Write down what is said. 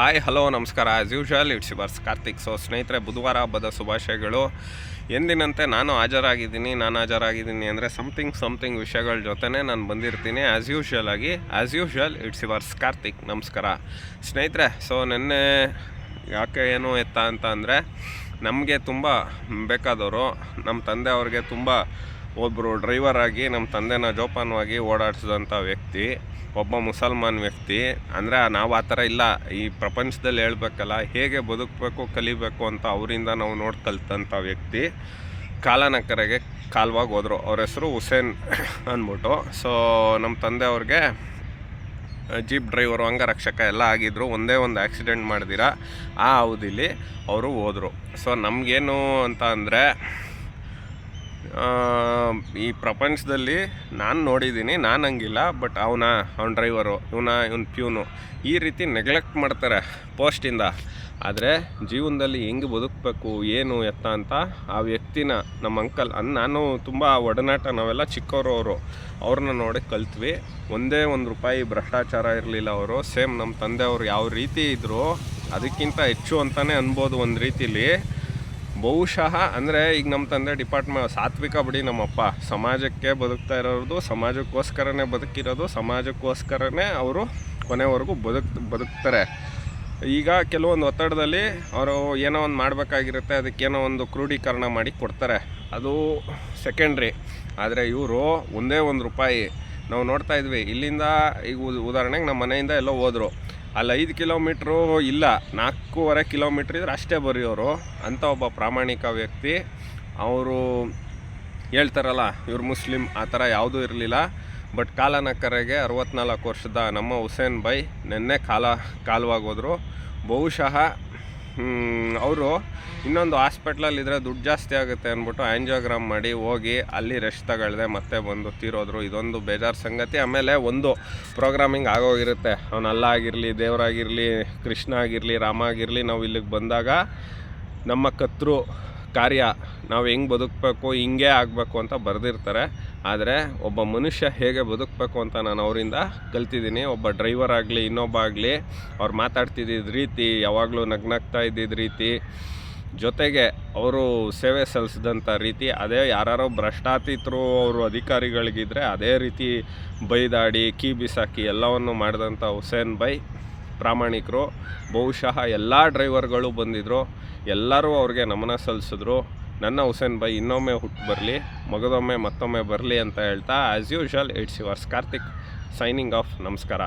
Hi, hello, ನಮಸ್ಕಾರ. As usual it's ಬರ್ಸ್ Karthik so ಸ್ನೇಹಿತರೆ, ಬುಧವಾರ ಹಬ್ಬದ ಶುಭಾಶಯಗಳು. ಎಂದಿನಂತೆ ನಾನು ಹಾಜರಾಗಿದ್ದೀನಿ. ನಾನು ಹಾಜರಾಗಿದ್ದೀನಿ ಅಂದರೆ ಸಮಥಿಂಗ್ ಸಮಥಿಂಗ್ ವಿಷಯಗಳ ಜೊತೆನೇ ನಾನು ಬಂದಿರ್ತೀನಿ. ಆ್ಯಸ್ ಯೂಶುವಲ್ ಆಗಿ as usual it's yours Karthik ನಮಸ್ಕಾರ. ಸ್ನೇಹಿತರೆ ಸೊ ನಿನ್ನೆ ಯಾಕೆ ಏನು ಎತ್ತ ಅಂತ ಅಂದರೆ ನಮಗೆ ತುಂಬ ಬೇಕಾದವರು ನಮ್ಮ ತಂದೆ ಅವ್ರಿಗೆ ತುಂಬ ಒಬ್ಬರು ಡ್ರೈವರ್ ಆಗಿ ನಮ್ಮ ತಂದೆನ ಜೋಪಾನವಾಗಿ ಓಡಾಡಿಸಿದಂಥ ವ್ಯಕ್ತಿ, ಒಬ್ಬ ಮುಸಲ್ಮಾನ್ ವ್ಯಕ್ತಿ. ಅಂದರೆ ನಾವು ಆ ಥರ ಇಲ್ಲ. ಈ ಪ್ರಪಂಚದಲ್ಲಿ ಹೇಳ್ಬೇಕಲ್ಲ, ಹೇಗೆ ಬದುಕಬೇಕು, ಕಲಿಬೇಕು ಅಂತ ಅವರಿಂದ ನಾವು ನೋಡಿ ಕಲಿತಂಥ ವ್ಯಕ್ತಿ. ಕಾಲನಕರೆಗೆ ಕಾಲ್ವಾಗಿ ಹೋದರು. ಅವ್ರ ಹೆಸರು ಹುಸೇನ್ ಅಂದ್ಬಿಟ್ಟು. ಸೊ ನಮ್ಮ ತಂದೆ ಅವ್ರಿಗೆ ಜೀಪ್ ಡ್ರೈವರು ಅಂಗರಕ್ಷಕ ಎಲ್ಲ ಆಗಿದ್ರು, ಒಂದೇ ಒಂದು ಆಕ್ಸಿಡೆಂಟ್ ಮಾಡಿದಿರಾ? ಆ ಅವಧಿಲಿ ಅವರು ಹೋದರು. ಸೊ ನಮಗೇನು ಅಂತ ಅಂದರೆ ಈ ಪ್ರಪಂಚದಲ್ಲಿ ನಾನು ನೋಡಿದ್ದೀನಿ ನಾನು ಹಂಗಿಲ್ಲ ಬಟ್ ಅವನ, ಅವ್ನ ಡ್ರೈವರು ಇವನ, ಇವನ್ ಪ್ಯೂನು ಈ ರೀತಿ ನೆಗ್ಲೆಕ್ಟ್ ಮಾಡ್ತಾರೆ ಪೋಸ್ಟಿಂದ ಆದರೆ ಜೀವನದಲ್ಲಿ ಹೆಂಗೆ ಬದುಕಬೇಕು, ಏನು ಎತ್ತ ಅಂತ ಆ ವ್ಯಕ್ತಿನ, ನಮ್ಮ ಅಂಕಲ್ ಅನ್ ನಾನು ತುಂಬ ಒಡನಾಟ ನಾವೆಲ್ಲ ಚಿಕ್ಕವರು ಅವರು. ಅವ್ರನ್ನ ನೋಡಿ ಕಲ್ತ್ವಿ. ಒಂದೇ ಒಂದು ರೂಪಾಯಿ ಭ್ರಷ್ಟಾಚಾರ ಇರಲಿಲ್ಲ ಅವರು. ಸೇಮ್ ನಮ್ಮ ತಂದೆ ಅವರು ಯಾವ ರೀತಿ ಇದ್ದರು ಅದಕ್ಕಿಂತ ಹೆಚ್ಚು ಅಂತಲೇ ಅನ್ಬೋದು ಒಂದು ರೀತಿಲಿ. ಬಹುಶಃ, ಅಂದರೆ ಈಗ ನಮ್ಮ ತಂದೆ ಡಿಪಾರ್ಟ್ಮೆಂಟ್ ಸಾತ್ವಿಕ ಬಿಡಿ ನಮ್ಮಪ್ಪ. ಸಮಾಜಕ್ಕೆ ಬದುಕ್ತಾ ಇರೋದು ಸಮಾಜಕ್ಕೋಸ್ಕರನೇ ಬದುಕಿರೋದು, ಸಮಾಜಕ್ಕೋಸ್ಕರನೇ ಅವರು ಕೊನೆವರೆಗೂ ಬದುಕ್, ಬದುಕ್ತಾರೆ. ಈಗ ಕೆಲವೊಂದು ಒತ್ತಡದಲ್ಲಿ ಅವರು ಏನೋ ಒಂದು ಮಾಡಬೇಕಾಗಿರುತ್ತೆ, ಅದಕ್ಕೇನೋ ಒಂದು ಕ್ರೋಢೀಕರಣ ಮಾಡಿ ಕೊಡ್ತಾರೆ. ಅದು ಸೆಕೆಂಡ್ರಿ ಆದರೆ ಇವರು ಒಂದೇ ಒಂದು ರೂಪಾಯಿ. ನಾವು ನೋಡ್ತಾ ಇದ್ವಿ, ಇಲ್ಲಿಂದ ಈಗ ಉದ್- ಉದಾಹರಣೆಗೆ ನಮ್ಮ ಮನೆಯಿಂದ ಎಲ್ಲೋ ಹೋದರು. ಅಲ್ಲಿ ಐದು ಕಿಲೋಮೀಟ್ರು ಇಲ್ಲ, ನಾಲ್ಕೂವರೆ ಕಿಲೋಮೀಟ್ರ್ ಇದ್ರೆ ಅಷ್ಟೇ ಬರೆಯೋರು. ಅಂಥ ಒಬ್ಬ ಪ್ರಾಮಾಣಿಕ ವ್ಯಕ್ತಿ, ಅವರು ಹೇಳ್ತಾರಲ್ಲ, ಇವ್ರು ಮುಸ್ಲಿಂ ಆ ಥರ ಯಾವುದೂ ಇರಲಿಲ್ಲ. ಬಟ್ ಕಾಲನ ಕರೆಗೆ ಅರವತ್ನಾಲ್ಕು ವರ್ಷದ ನಮ್ಮ ಹುಸೇನ್ ಬೈ ನಿನ್ನೆ ಕಾಲ ಕಾಲವಾಗೋದ್ರು. ಬಹುಶಃ ಅವರು ಇನ್ನೊಂದು ಹಾಸ್ಪಿಟ್ಲಲ್ಲಿ ಇದ್ದರೆ ದುಡ್ಡು ಜಾಸ್ತಿ ಆಗುತ್ತೆ ಅಂದ್ಬಿಟ್ಟು ಆ್ಯಂಜಿಯೋಗ್ರಾಮ್ ಮಾಡಿ ಹೋಗಿ ಅಲ್ಲಿ ರೆಸ್ಟ್ ತಗೊಳ್ದೆ ಮತ್ತೆ ಬಂದು ತೀರೋದ್ರು. ಇದೊಂದು ಬೇಜಾರು ಸಂಗತಿ. ಆಮೇಲೆ ಒಂದು ಪ್ರೋಗ್ರಾಮಿಂಗ್ ಆಗೋಗಿರುತ್ತೆ. ಅವನು ಅಲ್ಲ ಆಗಿರಲಿ ದೇವರಾಗಿರಲಿ ಕೃಷ್ಣ ಆಗಿರಲಿ, ರಾಮ ಆಗಿರಲಿ, ನಾವು ಇಲ್ಲಿಗೆ ಬಂದಾಗ ನಮ್ಮ ಕತ್ರು ಕಾರ್ಯ, ನಾವು ಹೆಂಗೆ ಬದುಕಬೇಕು, ಹಿಂಗೆ ಆಗಬೇಕು ಅಂತ ಬರೆದಿರ್ತಾರೆ. ಆದರೆ ಒಬ್ಬ ಮನುಷ್ಯ ಹೇಗೆ ಬದುಕಬೇಕು ಅಂತ ನಾನು ಅವರಿಂದ ಕಲ್ತಿದ್ದೀನಿ. ಒಬ್ಬ ಡ್ರೈವರ್ ಆಗಲಿ ಇನ್ನೊಬ್ಬ ಆಗಲಿ ಅವ್ರು ಮಾತಾಡ್ತಿದ್ದಿದ್ದ ರೀತಿ, ಯಾವಾಗಲೂ ನಗ್ನಗ್ತಾ ಇದ್ದಿದ್ದ ರೀತಿ. ಜೊತೆಗೆ ಅವರು ಸೇವೆ ಸಲ್ಲಿಸಿದಂಥ ರೀತಿ, ಅದೇ ಯಾರೋ ಭ್ರಷ್ಟಾತೀತರು ಅವರು ಅಧಿಕಾರಿಗಳಿಗಿದ್ರೆ ಅದೇ ರೀತಿ ಬೈದಾಡಿ, ಕೀ ಬಿಸಾಕಿ ಎಲ್ಲವನ್ನು ಮಾಡಿದಂಥ ಹುಸೇನ್ ಬೈ ಪ್ರಾಮಾಣಿಕರು. ಬಹುಶಃ ಎಲ್ಲ ಡ್ರೈವರ್ಗಳು ಬಂದಿದ್ದರು ಎಲ್ಲರೂ ಅವ್ರಿಗೆ ನಮನ ಸಲ್ಲಿಸಿದ್ರು. ನನ್ನ ಹುಸೇನ್ ಬೈ ಇನ್ನೊಮ್ಮೆ ಹುಟ್ಟು ಬರಲಿ, ಮಗದೊಮ್ಮೆ ಮತ್ತೊಮ್ಮೆ ಬರಲಿ ಅಂತ ಹೇಳ್ತಾ as usual it's yours Karthik signing off ನಮಸ್ಕಾರ.